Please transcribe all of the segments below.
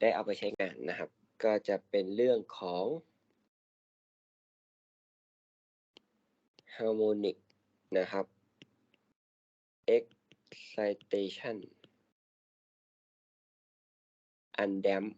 ได้เอาไปใช้งานนะครับ ก็จะเป็นเรื่องของ harmonic นะครับ excitation undamp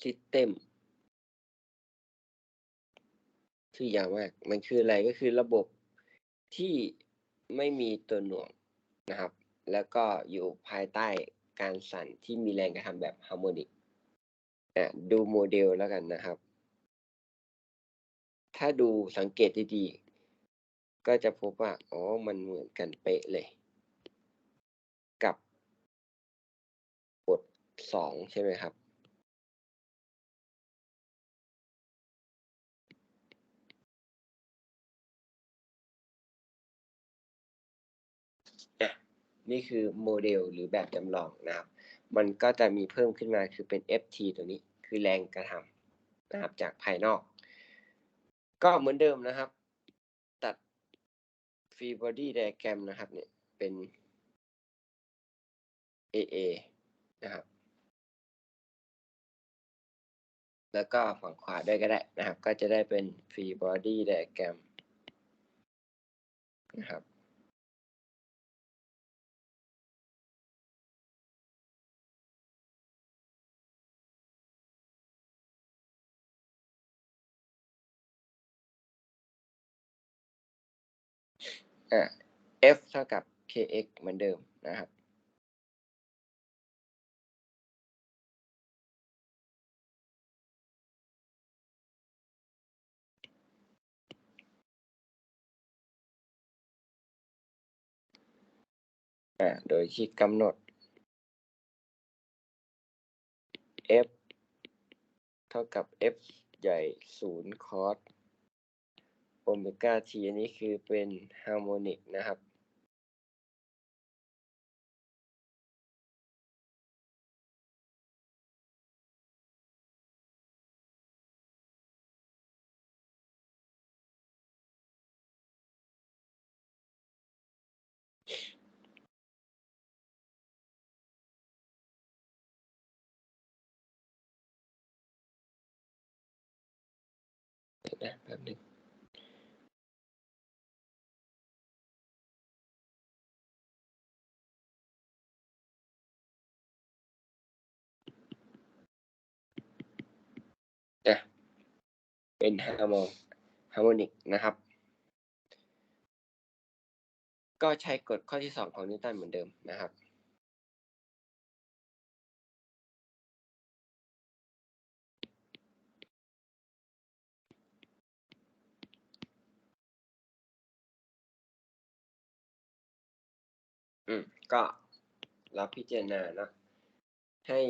system ชื่อยาวมาก มันคืออะไรก็คือระบบที่ไม่มีตัวหน่วงนะครับ แล้วก็อยู่ภายใต้การสั่นที่มีแรงกระทำแบบฮาร์โมนิกดูโมเดลแล้วกันนะครับ ถ้าดูสังเกตดีๆ ก็จะพบว่า อ๋อ มันเหมือนกันเป๊ะเลย กับบทสองใช่ไหมครับ นี่คือโมเดลหรือแบบจำลองนะครับ มันก็จะมีเพิ่มขึ้นมาคือเป็น ft ตัวนี้คือแรงกระทำนะครับจากภายนอก ก็เหมือนเดิมนะครับ ตัด free body diagram นะครับเนี่ยเป็น aa นะครับ แล้วก็ฝั่งขวาด้วยก็ได้นะครับ ก็จะได้เป็น free body diagram นะครับ อ่า f เท่ากับ kx เหมือนเดิมนะครับอ่าโดยที่กำหนด f เท่ากับ f ใหญ่ศูนย์คอสโอ เมก้าทีอันนี้คือเป็นฮาร์โมนิกนะครับนะแป๊บนึง เป็นฮาร์โมฮาร์โมนิกนะครับ ก็ใช้กฎข้อที่สองของนิวตันเหมือนเดิมนะครับอืมก็เราพิจารณาเนะให้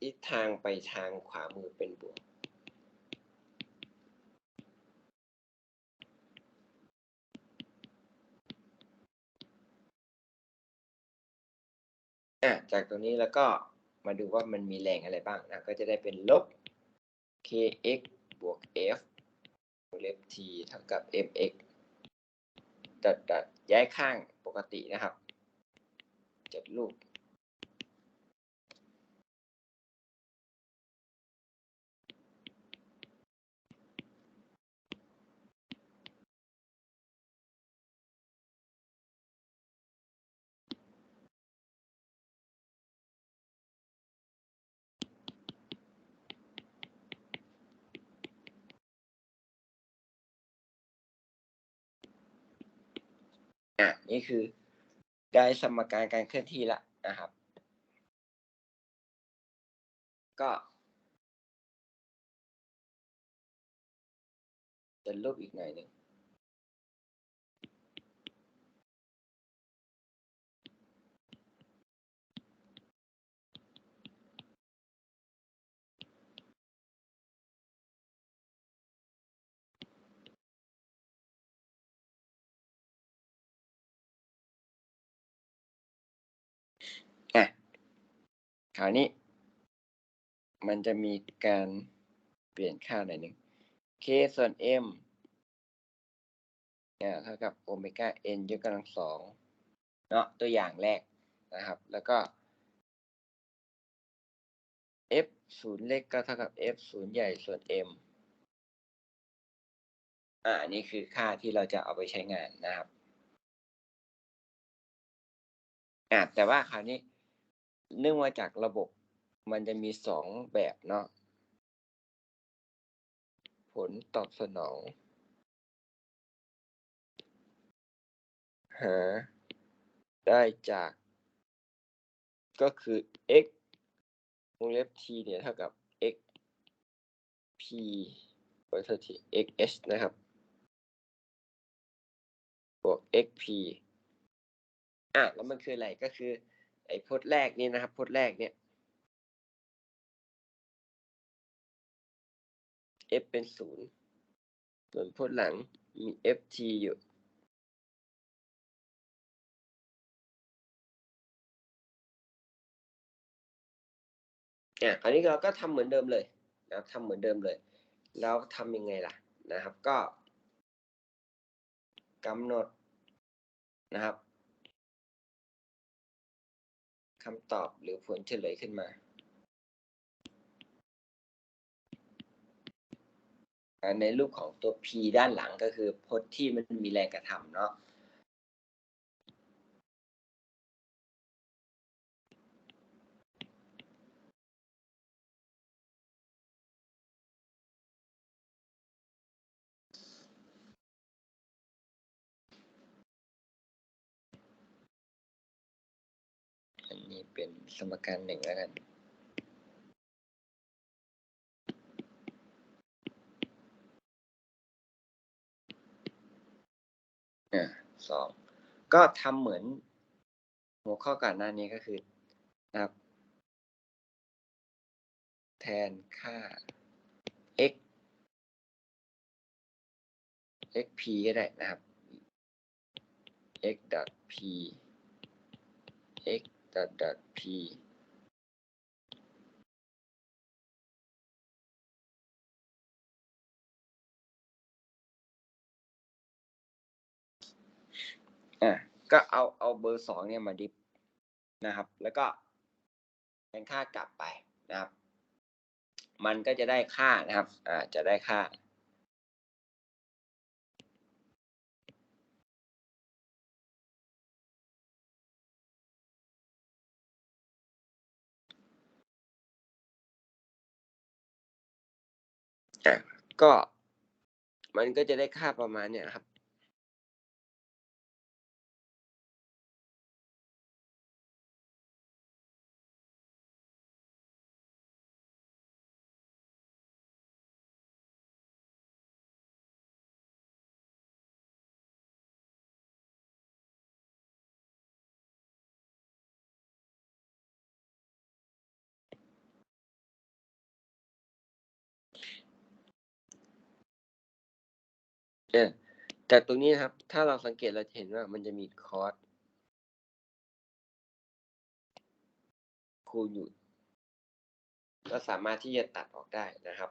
ทิศทางไปทางขวามือเป็นบวก อะจากตรงนี้แล้วก็มาดูว่ามันมีแรงอะไรบ้างนะก็จะได้เป็นลบ kx บวก f วงเล็บ t เท่ากับ mx ดัดดัดย้ายข้างปกตินะครับจัดรูป อะนี่คือได้สมการการเคลื่อนที่ละนะครับ ก็จะลบอีกหน่อยหนึ่ง คราวนี้ มันจะมีการเปลี่ยนค่าหน่อยหนึ่ง k ส่วน m อ่าเท่ากับโอเมก้า n ยกกำลังสองเนาะตัวอย่างแรกนะครับ แล้วก็ f ศูนย์เล็กก็เท่ากับ f ศูนย์ใหญ่ส่วน m อ่านี่คือค่าที่เราจะเอาไปใช้งานนะครับอ่าแต่ว่าคราวนี้ เนื่องมาจากระบบมันจะมีสองแบบเนาะผลตอบสนอง หา ได้จาก ก็คือ x วงเล็บ t เนี่ยเท่ากับ x p ขอโทษที x h นะครับ บวก x p อะ แล้วมันคืออะไรก็คือ ไอ้พจน์แรกนี่นะครับพจน์แรกเนี่ย f เป็นศูนย์ส่วนพจน์หลังมี f t อยู่ อะคราวนี้เราก็ทำเหมือนเดิมเลยนะครับทำเหมือนเดิมเลย แล้วทำยังไงล่ะนะครับ ก็กำหนดนะครับ คำตอบหรือผลเฉลยขึ้นมาในรูปของตัว p ด้านหลังก็คือพจน์ที่มันมีแรงกระทำเนาะ เป็นสมการหนึ่งแล้วกันอ่าสองก็ทำเหมือนหัวข้อก่อนหน้านี้ก็คือนะครับแทนค่า x xp ก็ได้นะครับ x dot p x dot dot p อะก็เอาเอาเบอร์สองเนี่ยมาดิฟนะครับ แล้วก็แทนค่ากลับไปนะครับ มันก็จะได้ค่านะครับ อ่าจะได้ค่า อะก็มันก็จะได้ค่าประมาณเนี่ยครับ เออแต่ตรงนี้นะครับ ถ้าเราสังเกตเราจะเห็นว่ามันจะมีคอร์สคูณอยู่ ก็สามารถที่จะตัดออกได้นะครับ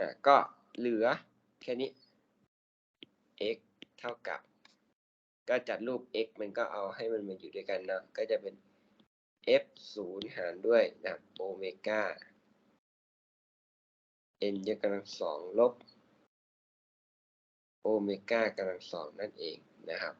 อ่ก็เหลือแค่นี้ x เท่ากับ ก็จัดรูป x มันก็เอาให้มันมาอยู่ด้วยกันเนาะก็จะเป็น f ศูนย์หารด้วยนะครับโอเมก้า n ยกกำลังสองลบโอเมก้ากำลังสองนั่นเองนะครับ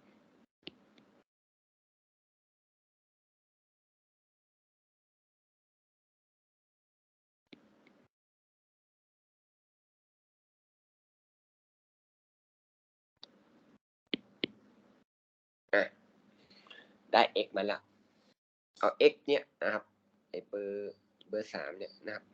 อะได้ x มาแล้ว เอา x เนี่ยนะครับไอเบอร์เบอร์สามเนี่ยนะครับ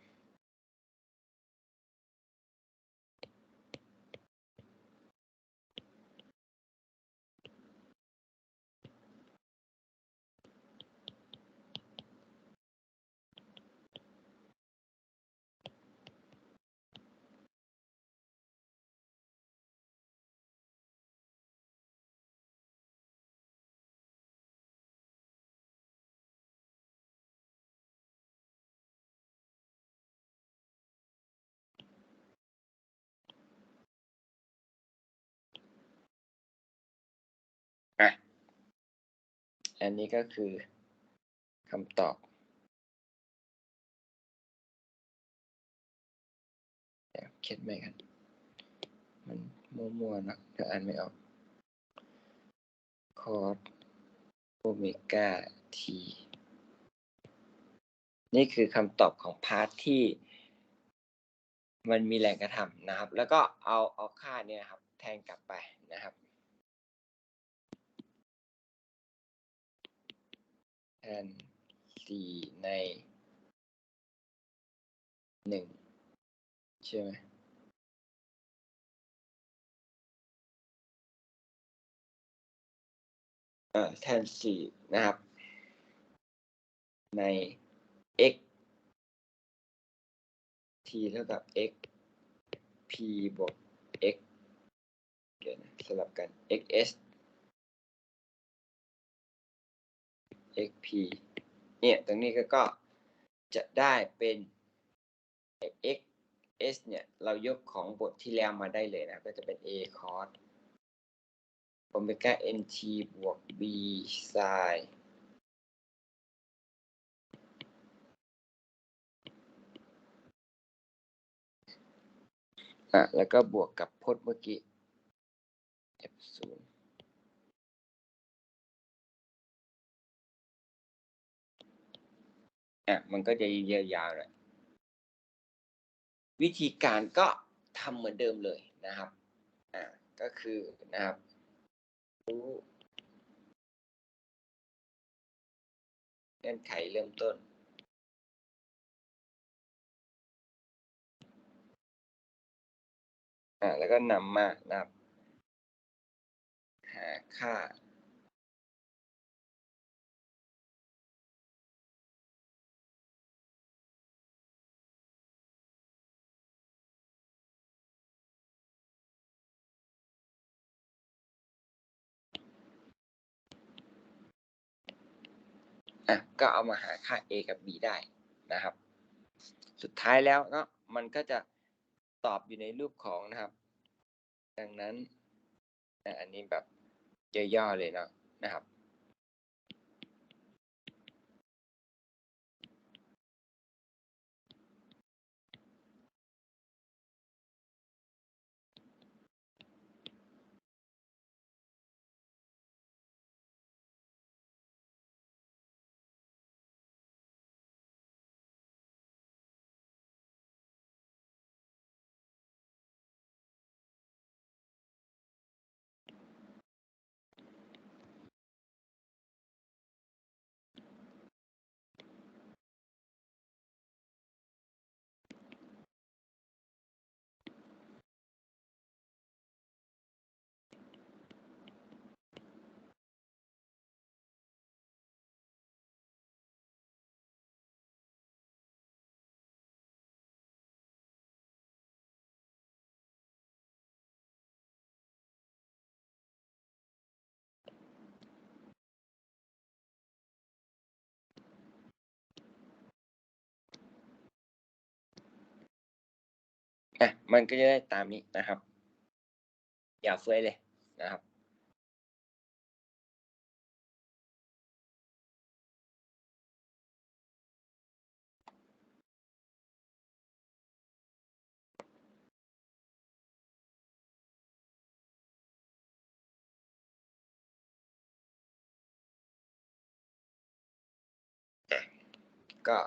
อันนี้ก็คือคำตอบเดี๋ยวเขียนใหม่กัน มันมัวๆนะเดี๋ยวอ่านไม่ออก คอสโอเมก้าทีนี่คือคำตอบของพาร์ทที่มันมีแรงกระทำนะครับ แล้วก็เอาเอาค่าเนี่ยครับ แทนกลับไปนะครับ แทนสี่ในหนึ่งใช่ไหมอ่าแทนสี่นะครับ ใน x t เท่ากับ x p บวก x เดี๋ยวนะสลับกัน xs xp เนี่ยตรงนี้ก็จะได้เป็น x s เนี่ยเรายกของบทที่แล้วมาได้เลยนะ ก็จะเป็น a cos โอเมก้า nt บวก b sin อะแล้วก็บวกกับพจน์เมื่อกี้ f 0 อะมันก็จะยาวๆหน่อยวิธีการก็ทำเหมือนเดิมเลยนะครับอ่าก็คือนะครับรู้เงื่อนไขเริ่มต้นอ่าแล้วก็นำมานะครับหาค่า อะก็เอามาหาค่า a กับ b ได้นะครับ สุดท้ายแล้วเนาะมันก็จะตอบอยู่ในรูปของนะครับ ดังนั้นอันนี้แบบย่อๆเลยเนาะนะครับ อะมันก็จะได้ตามนี้นะครับ อย่าเฟ้ยเลยนะครับก็